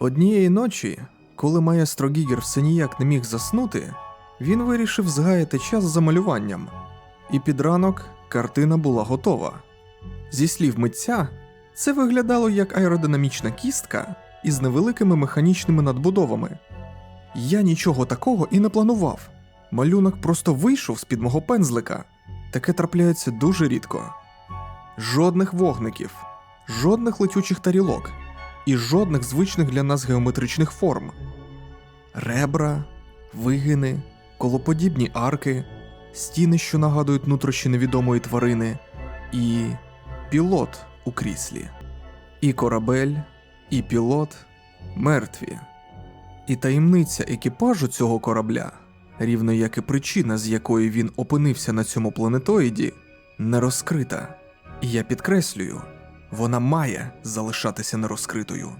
Однієї ночі, коли маестро Гігер все ніяк не міг заснути, він вирішив згаяти час за малюванням, і під ранок картина була готова. Зі слів митця, це виглядало як аеродинамічна кістка із невеликими механічними надбудовами. Я нічого такого і не планував. Малюнок просто вийшов з-під мого пензлика. Таке трапляється дуже рідко. Жодних вогників, жодних летючих тарілок і жодних звичних для нас геометричних форм. Ребра, вигини, колоподібні арки, стіни, що нагадують нутрощі невідомої тварини, і пілот у кріслі. І корабель, і пілот мертві. І таємниця екіпажу цього корабля, рівно як і причина, з якої він опинився на цьому планетоїді, не розкрита. І я підкреслюю, вона має залишатися нерозкритою.